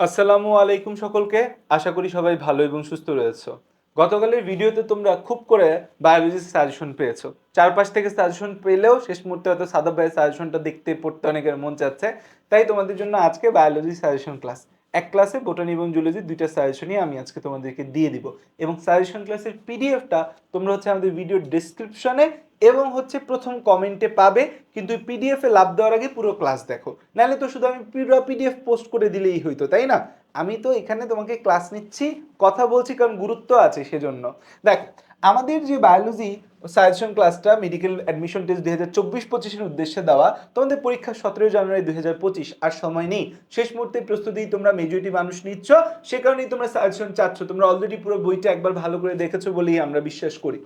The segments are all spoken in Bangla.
আসসালামু আলাইকুম সকলকে। আশা করি সবাই ভালো এবং সুস্থ রয়েছো। গতকালের ভিডিওতে তোমরা খুব করে বায়োলজির সাজেশন পেয়েছ। চারপাশ থেকে সাজেশন পেলেও শেষ মুহূর্তে হয়তো সাদা ভাইয়ের সাজেশনটা দেখতে পড়তে অনেকের মন চাচ্ছে। তাই তোমাদের জন্য আজকে বায়োলজি সাজেশন ক্লাস এক ক্লাসে বোটানি এবং জুলজি দুইটা সাজেশনই আমি আজকে তোমাদেরকে দিয়ে দিব। এবং সাজেশন ক্লাসের পিডিএফটা তোমরা হচ্ছে আমাদের ভিডিও ডিসক্রিপশনে এবং হচ্ছে প্রথম কমেন্টে পাবে, কিন্তু পিডিএফে লাভ দেওয়ার আগে পুরো ক্লাস দেখো। নাহলে তো শুধু আমি পুরো পিডিএফ পোস্ট করে দিলেই হইতো, তাই না? আমি তো এখানে তোমাকে ক্লাস নিচ্ছি, কথা বলছি কারণ গুরুত্ব আছে সেজন্য। দেখ, আমাদের যে বায়োলজি সাজেশন ক্লাসটা মেডিকেল অ্যাডমিশন টেস্ট দুই হাজার চব্বিশ পঁচিশের উদ্দেশ্যে দেওয়া। তোমাদের পরীক্ষা সতেরো জানুয়ারি দুই হাজার পঁচিশ, আর সময় নেই। শেষ মুহূর্তে প্রস্তুতি তোমরা মেজরিটি মানুষ নিচ্ছ, সে কারণেই তোমরা সাজেশন চাচ্ছ। তোমরা অলরেডি পুরো বইটা একবার ভালো করে দেখেছ বলেই আমরা বিশ্বাস করি।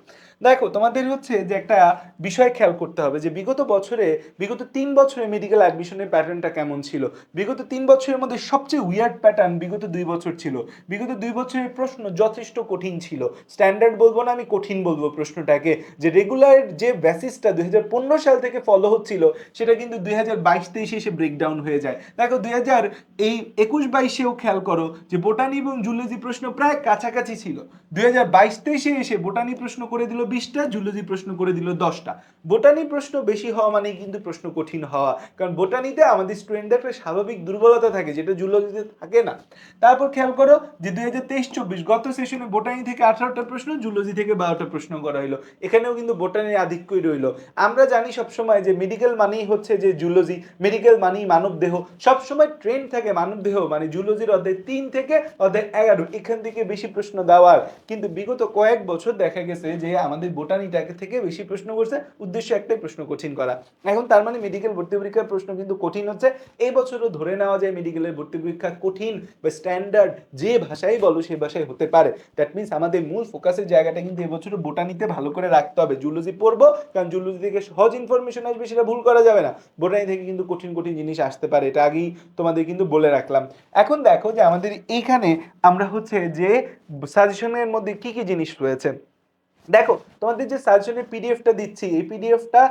দেখো, তোমাদের হচ্ছে যে একটা বিষয় খেয়াল করতে হবে যে বিগত বছরে, বিগত তিন বছরে মেডিকেল অ্যাডমিশনের প্যাটার্নটা কেমন ছিল? বিগত তিন বছরের মধ্যে সবচেয়ে উইয়ার্ড প্যাটার্ন বিগত দুই বছর ছিল। বিগত দুই বছরের প্রশ্ন যথেষ্ট কঠিন ছিল। স্ট্যান্ডার্ড বলব না, আমি কঠিন বলব প্রশ্নটাকে। যে রেগুলার যে বেসিসটা দুই হাজার পনেরো সাল থেকে ফলো হচ্ছিল, সেটা কিন্তু দুই হাজার বাইশ, তেইশে এসে ব্রেকডাউন হয়ে যায়। দেখো, দুই হাজার এই একুশ, বাইশেও খেয়াল করো যে বোটানি এবং জুলজি প্রশ্ন প্রায় কাছাকাছি ছিল। দুই হাজার বাইশ, তেইশে এসে বোটানি প্রশ্ন করে দিল বিশটা জুলজি প্রশ্ন করে দিল দশটা। বোটানি প্রশ্ন বেশি হওয়া মানে কিন্তু প্রশ্ন কঠিন হওয়া। কারণ বোটানিতে আমাদের স্টুডেন্টদের একটা স্বাভাবিক দুর্বলতা থাকে, যেটা জুলজিতে থাকে না। তারপর খেয়াল করো যে দুই হাজার তেইশ, চব্বিশ, গত সেশনে বোটানি থেকে আঠারোটা প্রশ্ন জুলজি থেকে বারোটা প্রশ্ন করা হলো এখানেও কিন্তু বোটানির আধিক্যই রইল। আমরা জানি সবসময় যে মেডিকেল মানেই হচ্ছে যে জুলজি মেডিকেল মানেই মানব দেহ সবসময় ট্রেন্ড থাকে মানব দেহ মানে জুলজির অধ্যায় তিন থেকে অধ্যায় এগারো। এখান থেকে বেশি প্রশ্ন দেওয়ার। কিন্তু বিগত কয়েক বছর দেখা গেছে যে আমাদের বোটানিটাকে থেকে বেশি প্রশ্ন করছে। উদ্দেশ্য একটাই প্রশ্ন কঠিন করা। এখন তার মানে মেডিকেল ভর্তি পরীক্ষার প্রশ্ন কিন্তু কঠিন হচ্ছে। এই বছরও ধরে নেওয়া যায় মেডিকেলের ভর্তি পরীক্ষা কঠিন বা স্ট্যান্ডার্ড যে ভাষাই বলো সেই ভাষায় হতে পারে। দ্যাট মিনস আমাদের মূল ফোকাসের জায়গাটা কিন্তু এবছর বোটানিতে ভালো করে রাখতে হবে। জুলজি পড়ব, কারণ জুলজি থেকে সহজ ইনফরমেশন আসবে, সেটা ভুল করা যাবে না। বোটানি থেকে কিন্তু কঠিন কঠিন জিনিস আসতে পারে। এটা আগেই তোমাদের কিন্তু বলে রাখলাম। এখন দেখো যে আমাদের এইখানে আমরা হচ্ছে যে সাজেশনের মধ্যে কি কি জিনিস রয়েছে? দেখো, তোমাদের যে সাজেশনের পিডিএফটা দিচ্ছি, এই পিডিএফটা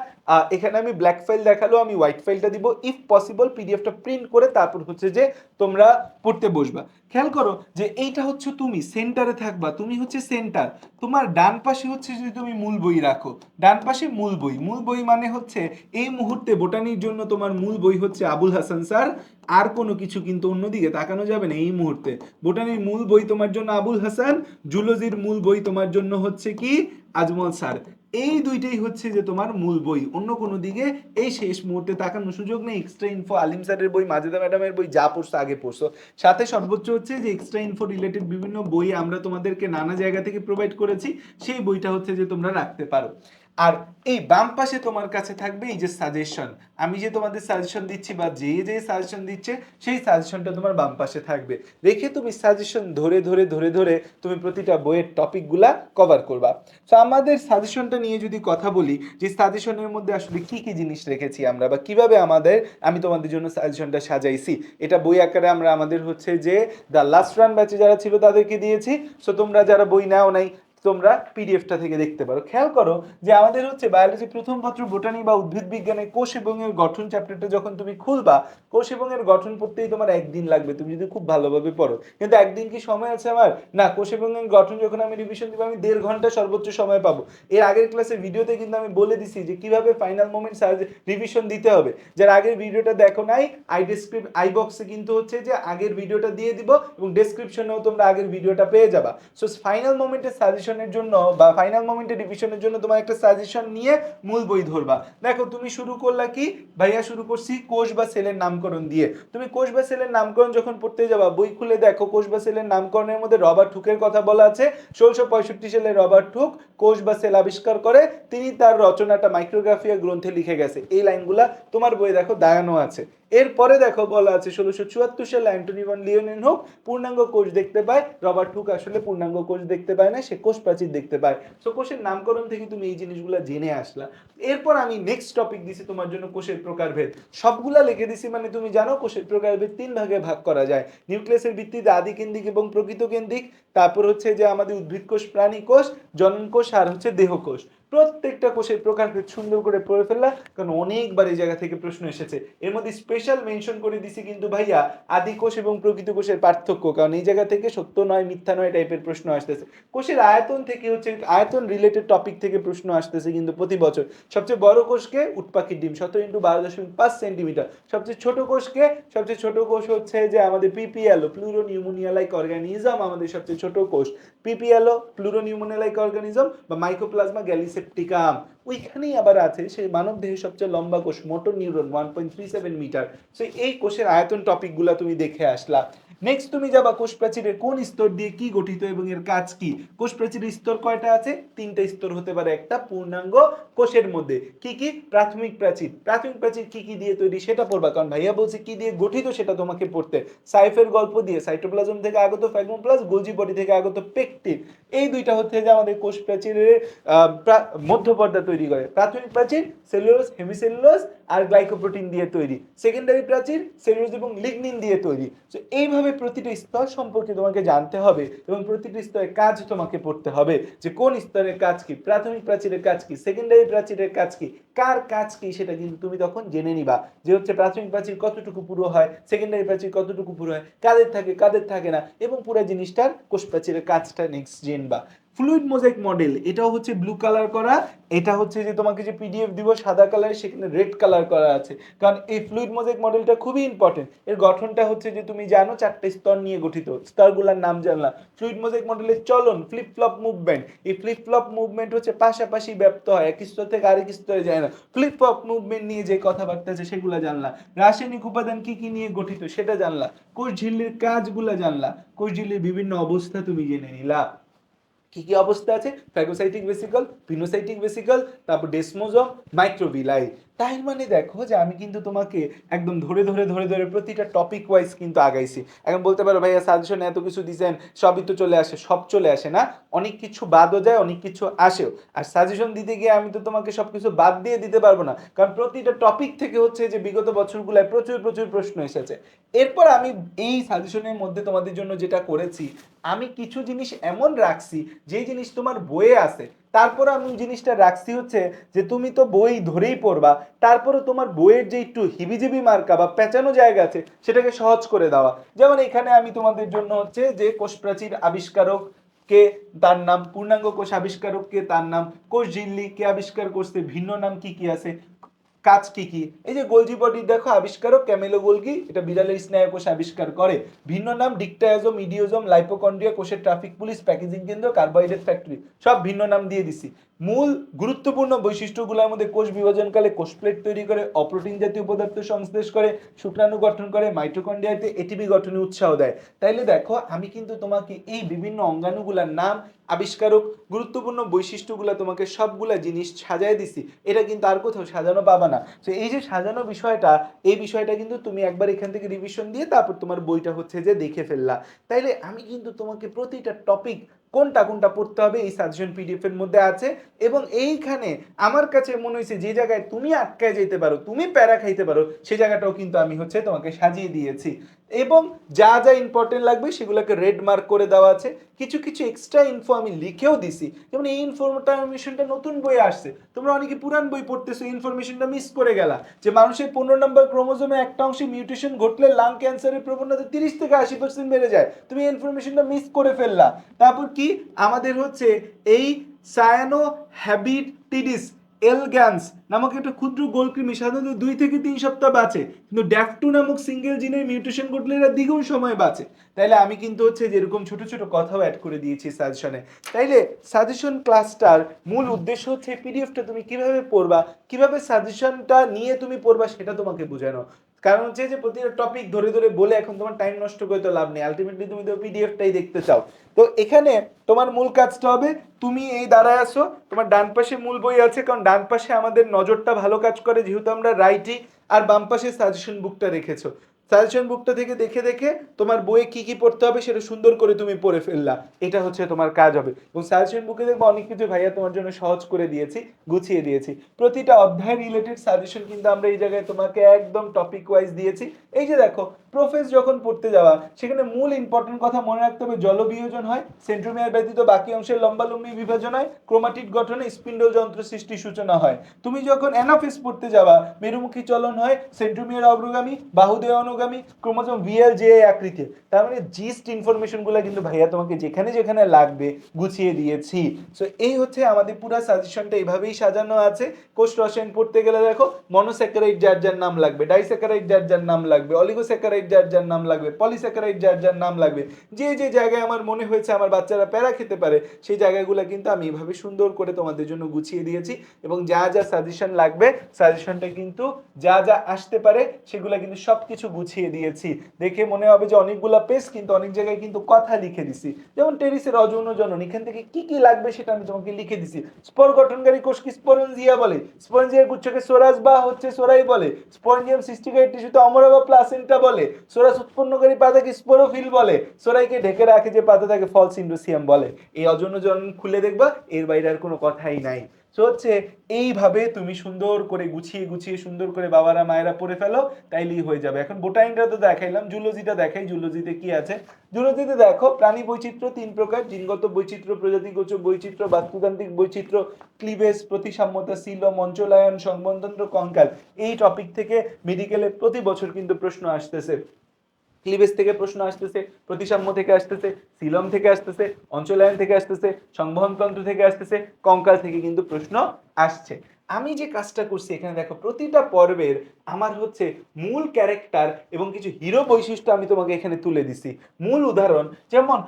এখানে আমি ব্ল্যাক ফাইল দেখাল, আমি হোয়াইট ফাইলটা দিব। ইফ পসিবল পিডিএফটা প্রিন্ট করে তারপর হচ্ছে যে তোমরা পড়তে বসবা। খেয়াল করো যে এইটা হচ্ছে তুমি সেন্টারে থাকবা, তুমি হচ্ছে সেন্টার তোমার ডান পাশে হচ্ছে যদি তুমি মূল বই রাখো, ডান পাশে মূল বই। মূল বই মানে হচ্ছে এই মুহূর্তে বোটানির জন্য তোমার মূল বই হচ্ছে আবুল হাসান স্যার। আর কোনো কিছু কিন্তু অন্যদিকে তাকানো যাবে না এই মুহূর্তে। বোটানির মূল বই তোমার জন্য আবুল হাসান জুলজির মূল বই তোমার জন্য হচ্ছে কি? আজমল স্যার। এই দুইটাই হচ্ছে যে তোমার মূল বই। অন্য কোনো দিকে এই শেষ মুহূর্তে তাকানোর সুযোগ নেই। এক্সট্রা ইনফো আলিম স্যারের বই, মাজেদা ম্যাডামের বই যা পড়ছো আগে পড়ছো। সাথে সর্বোচ্চ হচ্ছে যে এক্সট্রা ইনফো রিলেটেড বিভিন্ন বই আমরা তোমাদেরকে নানা জায়গা থেকে প্রোভাইড করেছি। সেই বইটা হচ্ছে যে তোমরা রাখতে পারো। আর এই বাম পাশে তোমার কাছে থাকবে এই যে সাজেশন আমি যে তোমাদের সাজেশন দিচ্ছি বা যে যে সাজেশন দিচ্ছে, সেই সাজেশনটা তোমার বাম পাশে থাকবে। রেখে তুমি সাজেশন ধরে ধরে ধরে ধরে তুমি প্রতিটা বইয়ের টপিকগুলা কভার করবা। তো আমাদের সাজেশনটা নিয়ে যদি কথা বলি, যে সাজেশনের মধ্যে আসলে কি কি জিনিস রেখেছি আমরা বা কীভাবে আমাদের, আমি তোমাদের জন্য সাজেশনটা সাজাইছি। এটা বই আকারে আমরা আমাদের হচ্ছে যে দ্য লাস্ট রান ব্যাচে যারা ছিল তাদেরকে দিয়েছি। সো তোমরা যারা বই নাও নাই তোমরা পিডিএফটা থেকে দেখতে পারো। খেয়াল করো যে আমাদের হচ্ছে বায়োলজি প্রথম পত্র বোটানি বা উদ্ভিদ বিজ্ঞানের কোষ এবং এর গঠন চ্যাপ্টারটা যখন তুমি খুলবা, কোষ এবং এর গঠন পড়তেই তোমার একদিন লাগবে, তুমি যদি খুব ভালোভাবে পড়ো। কিন্তু একদিন কি সময় আছে আমার? না, কোষ এবং এর গঠন যখন আমি রিভিশন দিব, আমি দেড় ঘণ্টা সর্বোচ্চ সময় পাবো। এর আগের ক্লাসে ভিডিওতে কিন্তু আমি বলে দিছি যে কীভাবে ফাইনাল মোমেন্ট সার্চ রিভিশন দিতে হবে। যার আগের ভিডিওটা দেখো নাই আই ডেসক্রিপ আই বক্সে কিন্তু হচ্ছে যে আগের ভিডিওটা দিয়ে দিব এবং ডেসক্রিপশনেও তোমরা আগের ভিডিওটা পেয়ে যাবা। সো ফাইনাল মোমেন্টের সাজেশনের জন্য বা ফাইনাল মোমেন্টের রিভিশনের জন্য তোমার একটা সাজেশন নিয়ে মূল বই ধরবা। দেখো, তুমি শুরু করলা কি? ভাইয়া শুরু করছি কোষ বা সেলের নামকরণ দিয়ে। তুমি কোষ বা সেলের নামকরণ যখন পড়তে যাবা, বই খুলে দেখো, কোষ বা সেলের নামকরণের মধ্যে রবার্ট হুকের কথা বলা আছে। ষোলশো পঁয়ষট্টি সালে রবার্ট হুক কোষ বা সেল আবিষ্কার করে। তিনি তার রচনাটা মাইক্রোগ্রাফিয়া গ্রন্থে লিখে গেছে। এই লাইনগুলা তোমার বই দেখো দাগানো আছে। এরপরে দেখো বলা আছে, ষোলোশো চুয়াত্তর সালে অ্যান্টনি ভন লিওনেন হোক পূর্ণাঙ্গ কোষ দেখতে পায়। রবার্ট হুক আসলে পূর্ণাঙ্গ কোষ দেখতে পায় না, সে কোষ প্রাচীর দেখতে পায়। সো কোষের নামকরণ থেকে তুমি এই জিনিসগুলো জেনে আসলা। এরপর আমি নেক্সট টপিক দিছি তোমার জন্য কোষের প্রকারভেদ। সবগুলা লিখে দিছি মানে তুমি জানো কোষের প্রকারভেদ তিন ভাগে ভাগ করা যায়। নিউক্লিয়াসের ভিত্তিতে আদি কেন্দ্রিক এবং প্রকৃত কেন্দ্রিক তারপর হচ্ছে যে আমাদের উদ্ভিদ কোষ, প্রাণী কোষ, জনন কোষ আর হচ্ছে দেহ কোষ। প্রত্যেকটা কোষের প্রকারভেদ সুন্দর করে পড়ে ফেললা কারণ অনেকবার এই জায়গা থেকে প্রশ্ন এসেছে। এর মধ্যে স্পেশাল মেনশন করে দিছি কিন্তু ভাইয়া, আদি কোষ এবং প্রকৃত কোষের পার্থক্য, কারণ এই জায়গা থেকে সত্য নয়, মিথ্যা নয় টাইপের প্রশ্ন আসতেছে। কোষের আয়তন থেকে হচ্ছে, আয়তন রিলেটেড টপিক থেকে প্রশ্ন আসতেছে কিন্তু প্রতি বছর। সবচেয়ে বড় কোষকে উৎপাখির ডিম, সতেরো ইন্টু বারো দশমিক পাঁচ সেন্টিমিটার। সবচেয়ে ছোট কোষকে, সবচেয়ে ছোট কোষ হচ্ছে যে আমাদের পিপিএলও প্লুরো নিউমোনিয়ালাইক অর্গানিজম আমাদের সবচেয়ে ছোট কোষ। PPLO pleuropneumonia like organism বা মাইক্রোপ্লাজমা গ্যালিসেপ্টিকাম ওইখানেই আবার আছে সেই মানব দেহের সবচেয়ে লম্বা কোষ, motor neuron one point three seven metre so এই কোষের আয়তন টপিকগুলো তুমি দেখে আসলা। নেক্সট তুমি যাবা কোষ প্রাচীরের কোন স্তর দিয়ে কি গঠিত এবং এর কাজ কি? কোষ প্রাচীরের স্তর কয়টা আছে? তিনটা স্তর হতে পারে একটা পূর্ণাঙ্গ কোষের মধ্যে। কি কি? প্রাথমিক প্রাচীর। প্রাথমিক প্রাচীর কি কি দিয়ে তৈরি সেটা পড়বা, কারণ ভাইয়া বলছে কি দিয়ে গঠিত সেটা তোমাকে পড়তে। সাইফের গল্প দিয়ে সাইটোপ্লাজম থেকে আগত ফ্যাগমোপ্লাস গোলজি বডি থেকে আগত পেকটিন এই দুইটা হচ্ছে যে আমাদের কোষ প্রাচীরের মধ্যপর্দা তৈরি করে। প্রাথমিক প্রাচীর সেলুলোস হেমিসেলুলোস আর গ্লাইকোপ্রোটিন দিয়ে তৈরি। সেকেন্ডারি প্রাচীর সেলুলোস এবং লিগনিন দিয়ে তৈরি। তো এইভাবে প্রতিটি স্তর সম্পর্কে তোমাকে জানতে হবে এবং প্রতিটি স্তরের কাজ তোমাকে পড়তে হবে যে কোন স্তরের কাজ কি, প্রাথমিক প্রাচীরের কাজ কি সেকেন্ডারি প্রাচীরের কাজ কি, কার কাজ কি সেটা কিন্তু তুমি তখন জেনে নিবা। যে হচ্ছে প্রাথমিক প্রাচীর কতটুকু পুরো হয় সেকেন্ডারি প্রাচীর কতটুকু পুরো হয়, কাদের থাকে কাদের থাকে না, এবং পুরো জিনিসটার কোষ প্রাচীরের কাজটা নেক্সট জেনবা ফ্লুইড মোজাইক মডেল এটাও হচ্ছে ব্লু কালার করা, এটা হচ্ছে যে তোমাকে যে পিডিএফ দিব সাদা কালার সেখানে রেড কালার করা আছে। কারণ এই ফ্লুইড মোজাইক মডেলটা খুবই ইম্পর্টেন্ট এর গঠনটা হচ্ছে যে তুমি জানো চারটে স্তর নিয়ে গঠিত। স্তরগুলোর নাম জানলা ফ্লুইড মোজাইক মডেলের চলন ফ্লিপ ফ্লপ মুভমেন্ট এই ফ্লিপ ফ্লপ মুভমেন্ট হচ্ছে পাশাপাশি ব্যপ্ত হয়, এক স্তর থেকে আরেক স্তরে যায় না। ফ্লিপ ফ্লপ মুভমেন্ট নিয়ে যে কথাবার্তা আছে সেগুলো জানলা রাসায়নিক উপাদান কি কি নিয়ে গঠিত সেটা জানলা কোষ ঝিল্লির কাজগুলো জানলা কোষ ঝিল্লির বিভিন্ন অবস্থা তুমি জেনে নিলা। কি কি অবস্থা আছে? ফ্যাগোসাইটিক ভেসিকল ফিনোসাইটিক ভেসিকল তারপর ডেসমোজম মাইক্রোভিলাই তাই মানে দেখো যে আমি কিন্তু তোমাকে একদম ধরে ধরে ধরে ধরে প্রতিটা টপিক ওয়াইজ কিন্তু আগাইছি। এখন বলতে পারো, ভাইয়া সাজেশন এত কিছু দিছেন, সবই তো চলে আসে, সব চলে আসে না? অনেক কিছু বাদও যায়, অনেক কিছু আসেও। আর সাজেশন দিতে গিয়ে আমি তো তোমাকে সব কিছু বাদ দিয়ে দিতে পারব না। কারণ প্রতিটা টপিক থেকে হচ্ছে যে বিগত বছরগুলোয় প্রচুর প্রচুর প্রশ্ন এসেছে। এরপর আমি এই সাজেশনের মধ্যে তোমাদের জন্য যেটা করেছি, আমি কিছু জিনিস এমন রাখছি যে জিনিস তোমার বইয়ে আছে। তারপর আমি জিনিসটা রাখছি হচ্ছে যে তুমি তো বই ধরেই পড়বা, তারপরে তোমার বইয়ের যে একটু হিবিজিবি মার্কা বা পেঁচানো জায়গা আছে, সেটাকে সহজ করে দেওয়া। যেমন এখানে আমি তোমাদের জন্য হচ্ছে যে কোষ প্রাচীর আবিষ্কারক কে তার নাম, পূর্ণাঙ্গ কোষ আবিষ্কারক কে তার নাম, কোষ ঝিল্লি কে আবিষ্কার করছে, ভিন্ন নাম কি কি আছে কাজ কি কি? এই যে গোলজি বডি দেখো, আবিষ্কারক ক্যামেলো গোলগি, এটা বিড়ালের স্নায়ু কোষ আবিষ্কার করে। ভিন্ন নাম ডিকটায়াজম ইডিওজম লাইপোকন্ড্রিয়া, কোষের ট্রাফিক পুলিশ, প্যাকেজিং কেন্দ্র, কার্বোহাইড্রেট ফ্যাক্টরি, সব ভিন্ন নাম দিয়ে দিছি। মূল গুরুত্বপূর্ণ বৈশিষ্ট্যগুলোর মধ্যে কোষ বিভাজনকালে কোষ প্লেট তৈরি করে, অপ্রোটিন জাতীয় পদার্থ সংশ্লেষ করে, শুক্রাণু গঠন করে, মাইটোকন্ড্রিয়াতে এটিপি গঠনে উৎসাহ দেয়। তাইলে দেখো, আমি কিন্তু তোমাকে এই বিভিন্ন অঙ্গাণুগুলার নাম, আবিষ্কারক, গুরুত্বপূর্ণ বৈশিষ্ট্যগুলো তোমাকে সবগুলা জিনিস সাজায় দিছি। এটা কিন্তু আর কোথাও সাজানো পাবা না। তো এই যে সাজানো বিষয়টা, এই বিষয়টা কিন্তু তুমি একবার এখান থেকে রিভিশন দিয়ে তারপর তোমার বইটা হচ্ছে যে দেখে ফেললা। তাইলে আমি কিন্তু তোমাকে প্রতিটা টপিক কোনটা কোনটা পড়তে হবে, এই সাজেশন পিডিএফ এর মধ্যে আছে। এবং এইখানে আমার কাছে মনে হয়েছে যে জায়গায় তুমি আটকায় যেতে পারো, তুমি প্যারা খাইতে পারো সেই জায়গাটাও কিন্তু আমি হচ্ছে তোমাকে সাজিয়ে দিয়েছি। এবং যা যা ইম্পর্টেন্ট লাগবে সেগুলোকে রেড মার্ক করে দেওয়া আছে। কিছু কিছু এক্সট্রা ইনফো আমি লিখেও দিছি। যেমন এই ইনফরমেশনটা নতুন বই আসছে। তোমরা অনেকে পুরান বই পড়তেছো ইনফরমেশনটা মিস করে গেলা। যে মানুষের পনেরো নম্বর ক্রোমোজোমে একটা অংশে মিউটেশন ঘটলে লাং ক্যান্সারের প্রবণতা তিরিশ থেকে আশি পার্সেন্ট বেড়ে যায়। তুমি ইনফরমেশনটা মিস করে ফেললা। তারপর কি? আমাদের হচ্ছে এই সায়ানো হ্যাবিটিডিস এলগ্যান্স নামক একটা ক্ষুদ্র গোলকৃমি, সাধারণত দুই থেকে তিন সপ্তাহ বাঁচে। কিন্তু ড্যাফটু নামক সিঙ্গেল জিনের মিউটেশন ঘটলে এরা দ্বিগুণ সময় বাঁচে। তাইলে আমি কিন্তু হচ্ছে যেরকম ছোট ছোট কথাও অ্যাড করে দিয়েছি সাজেশনে তাইলে সাজেশন ক্লাসটার মূল উদ্দেশ্য হচ্ছে পিডিএফটা তুমি কীভাবে পড়বা, কীভাবে সাজেশনটা নিয়ে তুমি পড়বা সেটা তোমাকে বোঝানো। কারণ হচ্ছে যে প্রতিটা টপিক ধরে ধরে বলে এখন তোমার টাইম নষ্ট করে তো লাভ নেই। আলটিমেটলি তুমি তো পিডিএফটাই দেখতে চাও। তো এখানে তোমার মূল কাজটা হবে, তুমি এই দাঁড়ায় আসো তোমার ডান পাশে মূল বই আছে, কারণ ডান পাশে আমাদের নজরটা ভালো কাজ করে, যেহেতু আমরা রাইটি আর বাম পাশে সাজেশন বুকটা রেখেছো। সাজেশন বুকটা থেকে দেখে দেখে তোমার বইয়ে কি কি পড়তে হবে সেটা সুন্দর করে তুমি পড়ে ফেললা। এটা হচ্ছে তোমার কাজ হবে। এবং সাজেশন বুকে দেখব অনেক কিছু ভাইয়া তোমার জন্য সহজ করে দিয়েছি, গুছিয়ে দিয়েছি। প্রতিটা অধ্যায় রিলেটেড সাজেশন কিন্তু আমরা এই জায়গায় তোমাকে একদম টপিক ওয়াইজ দিয়েছি। এই যে দেখো প্রোফেস যখন পড়তে যাওয়া, সেখানে মূল ইম্পর্টেন্ট কথা মনে রাখতে হবে, জলবিয়োজন হয় সেন্ট্রোমিয়ার ব্যতীত বাকি অংশের লম্বালম্বি বিভাজন হয় ক্রোমাটিড গঠনে স্পিন্ডল যন্ত্র সৃষ্টি সূচনা হয়। তুমি যখন অ্যানাফিস পড়তে যাওয়া, মেরুমুখী চলন হয় সেন্ট্রোমিয়ার অগ্রগামী, বাহুদেয় অনুগামী ক্রোমোজোম ভিএল জে আকৃতি তার মানে জিস্ট ইনফরমেশনগুলো কিন্তু ভাইয়া তোমাকে যেখানে যেখানে লাগবে গুছিয়ে দিয়েছি। সো এই হচ্ছে আমাদের পুরো সাজেশনটা এইভাবেই সাজানো আছে। কোষ রসায়ন পড়তে গেলে দেখো মনোস্যাকারাইড যার যার নাম লাগবে ডাইস্যাকারাইড যার যার নাম লাগবে অলিগোস্যাকারাইড যার যার নাম লাগবে পলিস্যাকারাইড যার যার নাম লাগবে। যে যে জায়গায় আমার মনে হয়েছে আমার বাচ্চারা প্যারা খেতে পারে, সেই জায়গাগুলো কিন্তু আমি এইভাবে সুন্দর করে তোমাদের জন্য গুছিয়ে দিয়েছি এবং যা যা সাজেশন লাগবে সাজেশনটা কিন্তু যা যা আসতে পারে, সেগুলো কিন্তু সব কিছু গুছিয়ে দিয়েছি। দেখে মনে হবে যে অনেকগুলো পেজ কিন্তু অনেক জায়গায় কিন্তু কথা লিখে দিছি। যেমন টেরিসের অযৌন জনন, এখান থেকে কি কি লাগবে সেটা আমি তোমাকে লিখে দিছি। স্পোর গঠনকারী কোষ কি স্পোরেনজিয়া বলে। স্পোরেনজিয়া গুচ্ছকে সোরাস বা হচ্ছে সোরাই বলে। স্পোরেনজিয়াম সৃষ্টিকারী টিস্যুতে অমরা বা প্লাসেন্টা বলে। সোরাস উৎপন্নকারী পাতাকে স্পোরোফিল বলে। সোরাইকে ঢেকে রাখে যে পাতা তাকে ফলস ইন্ডোসিয়াম বলে। এই অযৌন জনন খুলে দেখবা, এর বাইরে আর কোনো কথাই নাই। তো হচ্ছে এইভাবে তুমি সুন্দর করে গুছিয়ে গুছিয়ে সুন্দর করে বাবারা, মায়েরা পড়ে ফেলো, তাইলেই হয়ে যাবে। এখন বোটাইনটা তো দেখাইলাম জুলজিটা দেখাই জুলজিতে কি আছে? জুলজিতে দেখো, প্রাণী বৈচিত্র্য তিন প্রকার, জিনগত বৈচিত্র্য, প্রজাতি প্রজাতিগত বৈচিত্র্য, বাস্তুতান্ত্রিক বৈচিত্র্য ক্লিভেজ প্রতিসাম্যতা সিলম অঞ্চলায়ন সংবন্ধন্ত্র কঙ্কাল এই টপিক থেকে মেডিকেলে প্রতি বছর কিন্তু প্রশ্ন আসতেছে। ক্লিভেজ থেকে প্রশ্ন আসতেছে, প্রতিসাম্য থেকে আসতেছে সিলম থেকে আসতেছে, অঞ্চলায়ন থেকে আসতেছে সংবহনতন্ত্র থেকে আসতেছে, কঙ্কাল থেকে কিন্তু প্রশ্ন আসছে। আমি যে কাজটা করছি এখানে দেখো, প্রতিটা পর্বের আমার হচ্ছে মূল ক্যারেক্টার এবং কিছু হিরো বৈশিষ্ট্য আমি তোমাকে এখানে তুলে দিছি। মূল উদাহরণ, যেমন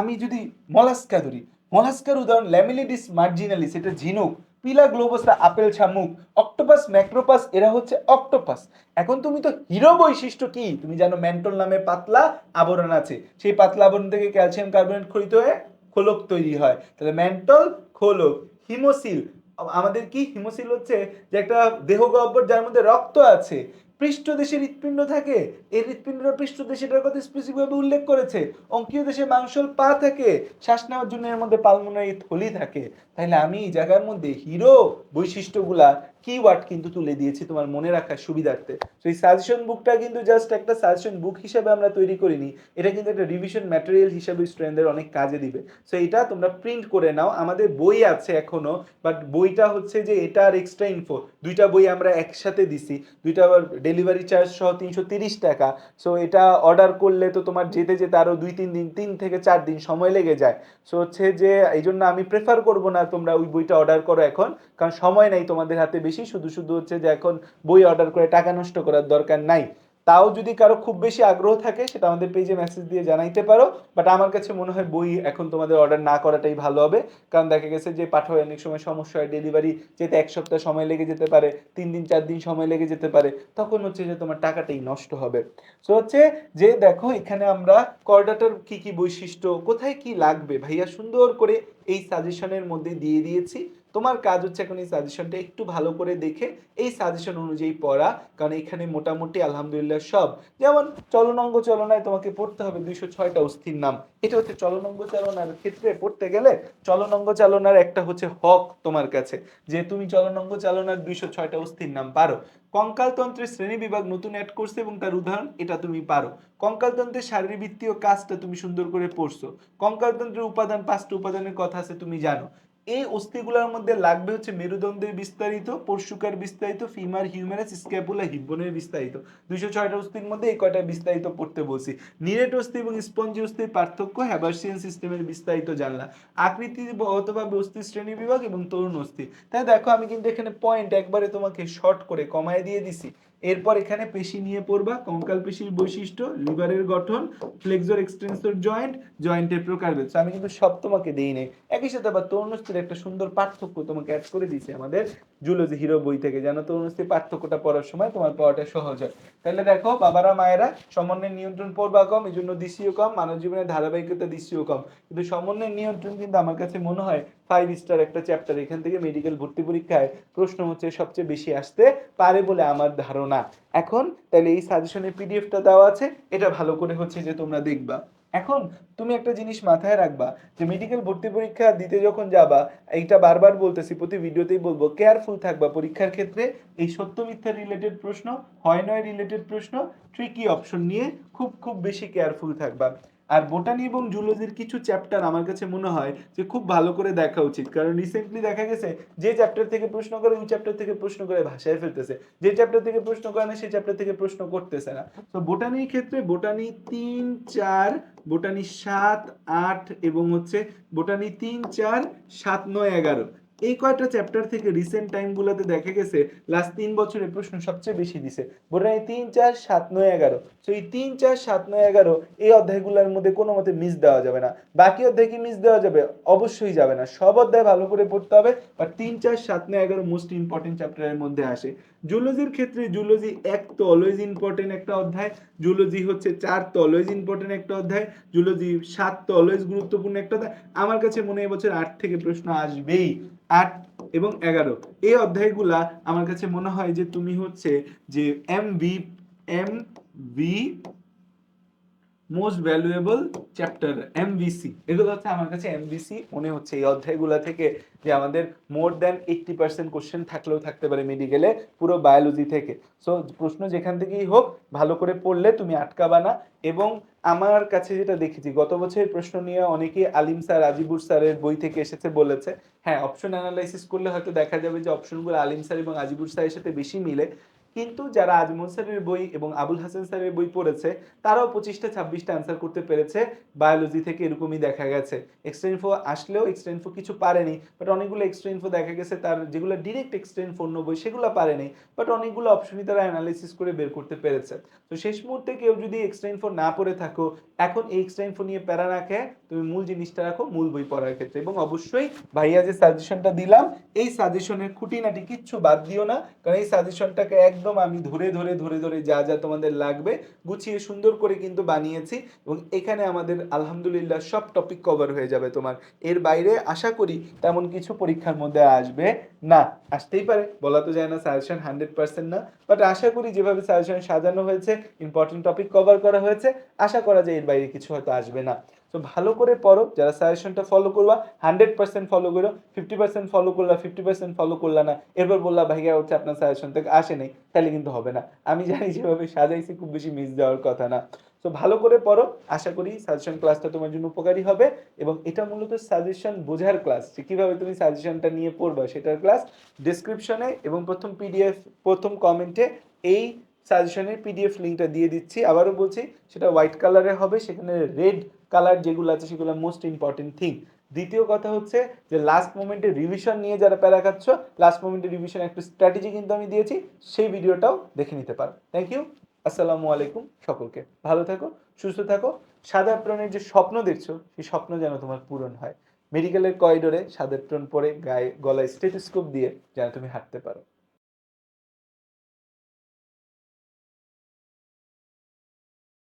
আমি যদি মলাস্কা ধরি মলাস্কার উদাহরণ, ল্যামিলিডিস মার্জিনালিস, এটা ঝিনুক পিলা গ্লোবাসটা আপেল শামুক, অক্টোপাস, ম্যাক্রোপাস, এরা হচ্ছে অক্টোপাস। এখন তুমি তো হিরো বৈশিষ্ট্য কি? তুমি জানো ম্যান্টল নামে পাতলা আবরণ আছে। সেই পাতলা আবরণ থেকে ক্যালসিয়াম কার্বনেট খরিত হয়ে খোলক তৈরি হয়। তাহলে ম্যান্টল খোলক, হিমোসিল। আমাদের কি হিমোসিল হচ্ছে? যে একটা দেহ গহ্বর যার মধ্যে রক্ত আছে। পৃষ্ঠদেশে হৃৎপিণ্ড থাকে, এই হৃৎপিণ্ডটা পৃষ্ঠদেশেটার কথা স্পেসিফিকভাবে উল্লেখ করেছে। অঙ্কীয় দেশে মাংসল পা থাকে, শ্বাস নেওয়ার জন্য এর মধ্যে পালমোনারি থলি থাকে। তাহলে আমি এই জায়গার মধ্যে হিরো বৈশিষ্ট্যগুলা কিওয়ার্ড কিন্তু তুলে দিয়েছি তোমার মনে রাখার সুবিধার্থে। তো এই সাজেশন বুকটা কিন্তু জাস্ট একটা সাজেশন বুক হিসেবে আমরা তৈরি করিনি। এটা কিন্তু একটা রিভিশন ম্যাটেরিয়াল হিসেবে স্টুডেন্টদের অনেক কাজে দিবে। সো এটা তোমরা প্রিন্ট করে নাও। আমাদের বই আছে এখনও বাট বইটা হচ্ছে যে এটা আর এক্সট্রা ইনফো দুইটা বই আমরা একসাথে দিছি। দুইটা আবার ডেলিভারি চার্জ সহ তিনশো তিরিশ টাকা। সো এটা অর্ডার করলে তো তোমার যেতে যেতে আরও দুই, তিন দিন, তিন থেকে চার দিন সময় লেগে যায়। সো হচ্ছে যে এই জন্য আমি প্রেফার করব না তোমরা ওই বইটা অর্ডার করো এখন। কারণ সময় নাই তোমাদের হাতে, বেশি শুধু শুধু হচ্ছে যে এখন বই অর্ডার করে টাকা নষ্ট করার দরকার নাই। তাও যদি কারও খুব বেশি আগ্রহ থাকে, সেটা আমাদের পেজে মেসেজ দিয়ে জানাইতে পারো। বাট আমার কাছে মনে হয় বই এখন তোমাদের অর্ডার না করাটাই ভালো হবে। কারণ দেখা গেছে যে পাঠায় অনেক সময় সমস্যা হয় ডেলিভারি যেতে এক সপ্তাহ সময় লেগে যেতে পারে, তিন দিন, চার দিন সময় লেগে যেতে পারে, তখন হচ্ছে যে তোমার টাকাটাই নষ্ট হবে। সো হচ্ছে যে দেখো, এখানে আমরা করডাটার কি কি বৈশিষ্ট্য, কোথায় কি লাগবে ভাইয়া সুন্দর করে এই সাজেশনের মধ্যে দিয়ে দিয়েছি। তোমার কাজ হচ্ছে এখন এই সাজেশনটা একটু ভালো করে দেখে এই সাজেশন অনুযায়ী পড়া। কারণ এখানে মোটামুটি আলহামদুলিল্লাহ সব। যেমন চলনাঙ্গ চলনায় তোমাকে পড়তে হবে দুইশো ছয়টা অস্থির নাম। এটা হচ্ছে চলনাঙ্গ চালনার ক্ষেত্রে পড়তে গেলে চলনাঙ্গ চালনার একটা হচ্ছে হক তোমার কাছে। যে তুমি চলনাঙ্গ চালনার দুইশো ছয়টা অস্থির নাম পারো। কঙ্কালতন্ত্রের শ্রেণি বিভাগ নতুন অ্যাড করছে এবং তার উদাহরণ এটা তুমি পারো। কঙ্কালতন্ত্রের শারীরবৃত্তীয় কাজটা তুমি সুন্দর করে পড়ছো। কঙ্কালতন্ত্রের উপাদান পাঁচটা উপাদানের কথা আছে, তুমি জানো। এই অস্থিগুলোর মধ্যে লাগবে হচ্ছে মেরুদণ্ডের বিস্তারিত, পরশুকার বিস্তারিত ফিমার হিউম্যানাস স্ক্যাপুলা হিব্বনের বিস্তারিত। দুইশো ছয়টা অস্থির মধ্যে এই কয়টা বিস্তারিত পড়তে বলছি। নিরেট অস্থি এবং স্পঞ্জি অস্থির পার্থক্য হ্যাবার্সিয়ান সিস্টেমের বিস্তারিত জানলা। আকৃতি অথবা অস্থির শ্রেণি বিভাগ এবং তরুণ অস্থি। তাই দেখো, আমি কিন্তু এখানে পয়েন্ট একবারে তোমাকে শর্ট করে কমায় দিয়ে দিছি। এরপর এখানে পেশি নিয়ে পড়বা, কঙ্কাল পেশির বৈশিষ্ট্য, লিভারের গঠন, ফ্লেক্সর এক্সটেন্সর জয়েন্ট, জয়েন্টের প্রকারভেদ। আমি কিন্তু সব তোমাকে দেই নাই। একই সাথে আবার তরুণস্থির একটা সুন্দর পার্থক্য তোমাকে অ্যাড করে দিয়েছে আমাদের জুলজি হিরো বই থেকে। যেন তরুণস্থির পার্থক্যটা পড়ার সময় তোমার পড়াটা সহজ হয়। তাহলে দেখো, বাবারা, মায়েরা, সমন্বয়ের নিয়ন্ত্রণ পড়বা কম এই জন্য দিশিও কম মানব জীবনের ধারাবাহিকতা দিশিও কম। কিন্তু সমন্বয়ের নিয়ন্ত্রণ কিন্তু আমার কাছে মনে হয় ফাইভ স্টার একটা চ্যাপ্টার এখান থেকে মেডিকেল ভর্তি পরীক্ষায় প্রশ্ন হচ্ছে সবচেয়ে বেশি আসতে পারে বলে আমার ধারণা। এখন তাহলে এই সাজেশনের পিডিএফটা দেওয়া আছে, এটা ভালো করে হচ্ছে যে তোমরা দেখবা। এখন তুমি একটা জিনিস মাথায় রাখবা যে মেডিকেল ভর্তি পরীক্ষা দিতে যখন যাবা, এইটা বারবার বলতেছি, প্রতি ভিডিওতেই বলব কেয়ারফুল থাকবা পরীক্ষার ক্ষেত্রে। এই সত্য মিথ্যা রিলেটেড প্রশ্ন, হয় নয় রিলেটেড প্রশ্ন ট্রিকি অপশন নিয়ে খুব খুব বেশি কেয়ারফুল থাকবা। আর বোটানি এবং জুলজির কিছু চ্যাপ্টার আমার কাছে মনে হয় যে খুব ভালো করে দেখা উচিত। কারণ রিসেন্টলি দেখা গেছে, যে চ্যাপ্টার থেকে প্রশ্ন করে, ওই চ্যাপ্টার থেকে প্রশ্ন করে ভাষায় ফেলতেছে। যে চ্যাপ্টার থেকে প্রশ্ন করে না সেই চ্যাপ্টার থেকে প্রশ্ন করতেছে না। তো বোটানির ক্ষেত্রে বোটানি তিন, চার বোটানি সাত, আট এবং হচ্ছে বোটানি তিন, চার, সাত, নয়, এগারো। এই কয়টা চ্যাপ্টার থেকে রিসেন্ট টাইমগুলোতে দেখা গেছে লাস্ট তিন বছরে প্রশ্ন সবচেয়ে বেশি দিছে। বোটানি তিন চার সাত নয় এগারো। তো এই তিন চার সাত নয় এগারো, এই অধ্যায়গুলোর মধ্যে কোনো মতে মিস দেওয়া যাবে না। বাকি অধ্যায় কি মিস দেওয়া যাবে? অবশ্যই যাবে না। সব অধ্যায় ভালো করে পড়তে হবে আর তিন চার সাত নয় এগারো মোস্ট ইম্পর্টেন্ট চ্যাপ্টারের মধ্যে আসে। জুলজির ক্ষেত্রে জুলজি এক তো অলওয়েজ ইম্পর্টেন্ট একটা অধ্যায় জুলজি হচ্ছে চার তো অলওয়েজ ইম্পর্টেন্ট একটা অধ্যায় জুলজি সাত তো অলওয়েজ গুরুত্বপূর্ণ একটা অধ্যায়। আমার কাছে মনে হয় এবছর আট থেকে প্রশ্ন আসবেই। আট এবং এগারো। এই অধ্যায়গুলা আমার কাছে মনে হয় যে তুমি হচ্ছে যে M B M B most valuable chapter MVC এগুলো হচ্ছে আমার কাছে এমভিসি মনে হচ্ছে এই অধ্যায়গুলো থেকে যে আমাদের more than eighty percent question থাকলেও থাকতে পারে মেডিকেলে পুরো বায়োলজি থেকে। সো প্রশ্ন যেখান থেকেই হোক, ভালো করে পড়লে তুমি আটকাবা না। এবং আমার কাছে যেটা দেখেছি, গত বছরের প্রশ্ন নিয়ে অনেকেই আলিম স্যার, আজিবুর স্যারের বই থেকে এসেছে বলেছে। হ্যাঁ অপশন অ্যানালাইসিস করলে হয়তো দেখা যাবে যে অপশনগুলো আলিম স্যার এবং আজিবুর স্যারের সাথে বেশি মিলে। কিন্তু যারা আজমল স্যারের বই এবং আবুল হাসান স্যারের বই পড়েছে, তারাও পঁচিশটা, ছাব্বিশটা অ্যান্সার করতে পেরেছে। বায়োলজি থেকে এরকমই দেখা গেছে। এক্সট্রা ইনফো আসলেও এক্সট্রা ইনফো কিছু পারেনি বাট অনেকগুলো এক্সট্রা ইনফো দেখা গেছে। তার যেগুলো ডিরেক্ট এক্সট্রা ইনফো অন্য বই, সেগুলো পারেনি বাট অনেকগুলো অপশনই তারা অ্যানালিসিস করে বের করতে পেরেছে। তো শেষ মুহূর্তে কেউ যদি এক্সট্রা ইনফো না পড়ে থাকো, এখন এই এক্সট্রা ইনফো নিয়ে প্যারা রাখে তুমি মূল জিনিসটা রাখো, মূল বই পড়ার ক্ষেত্রে। এবং অবশ্যই ভাইয়া যে সাজেশনটা দিলাম, এই সাজেশনের খুঁটিনাটি কিচ্ছু বাদ দিও না, কারণ এই সাজেশনটাকে একদম আমি ধরে ধরে ধরে ধরে যা যা তোমাদের লাগবে গুছিয়ে সুন্দর করে কিন্তু বানিয়েছি এবং এখানে আমাদের আলহামদুলিল্লাহ সব টপিক কভার হয়ে যাবে তোমার। এর বাইরে আশা করি তেমন কিছু পরীক্ষার মধ্যে আসবে না। আসতেই পারে, বলা তো যায় না সাজেশন হান্ড্রেড পার্সেন্ট না বাট আশা করি যেভাবে সাজেশন সাজানো হয়েছে ইম্পর্টেন্ট টপিক কভার করা হয়েছে, আশা করা যায় এর বাইরে কিছু হয়তো আসবে না। তো ভালো করে পড়ো, যারা সাজেশনটা ফলো করবা হান্ড্রেড পার্সেন্ট ফলো করো ফিফটি পার্সেন্ট ফলো করলা ফিফটি পার্সেন্ট ফলো করলা না, এরপর বললা, ভাইয়া হচ্ছে আপনার সাজেশন থেকে আসে নেই, তাহলে কিন্তু হবে না। আমি জানি যেভাবে সাজাইছি, খুব বেশি মিস দেওয়ার কথা না। তো ভালো করে পড়ো, আশা করি সাজেশন ক্লাসটা তোমার জন্য উপকারী হবে এবং এটা মূলত সাজেশন বোঝার ক্লাস যে কীভাবে তুমি সাজেশনটা নিয়ে পড়বা সেটার ক্লাস ডিসক্রিপশনে এবং প্রথম পিডিএফ প্রথম কমেন্টে এই সাজেশনের পিডিএফ লিঙ্কটা দিয়ে দিচ্ছি। আবারও বলছি, সেটা হোয়াইট কালারে হবে, সেখানে রেড কালার যেগুলো আছে সেগুলো মোস্ট ইম্পর্টেন্ট থিং দ্বিতীয় কথা হচ্ছে যে লাস্ট মোমেন্টে রিভিশন নিয়ে যারা প্যারা খাচ্ছ লাস্ট মোমেন্টে রিভিশন একটা স্ট্র্যাটেজি কিন্তু আমি দিয়েছি, সেই ভিডিওটাও দেখে নিতে পারো। থ্যাংক ইউ আসসালামু আলাইকুম সকলকে। ভালো থাকো, সুস্থ থাকো। সাদা প্রাণের যে স্বপ্ন দেখছ, সেই স্বপ্ন যেন তোমার পূরণ হয়। মেডিকেলের করিডোরে সাদা প্রাণ পরে গায়ে গলায় স্টেথোস্কোপ দিয়ে যেন তুমি হাঁটতে পারো।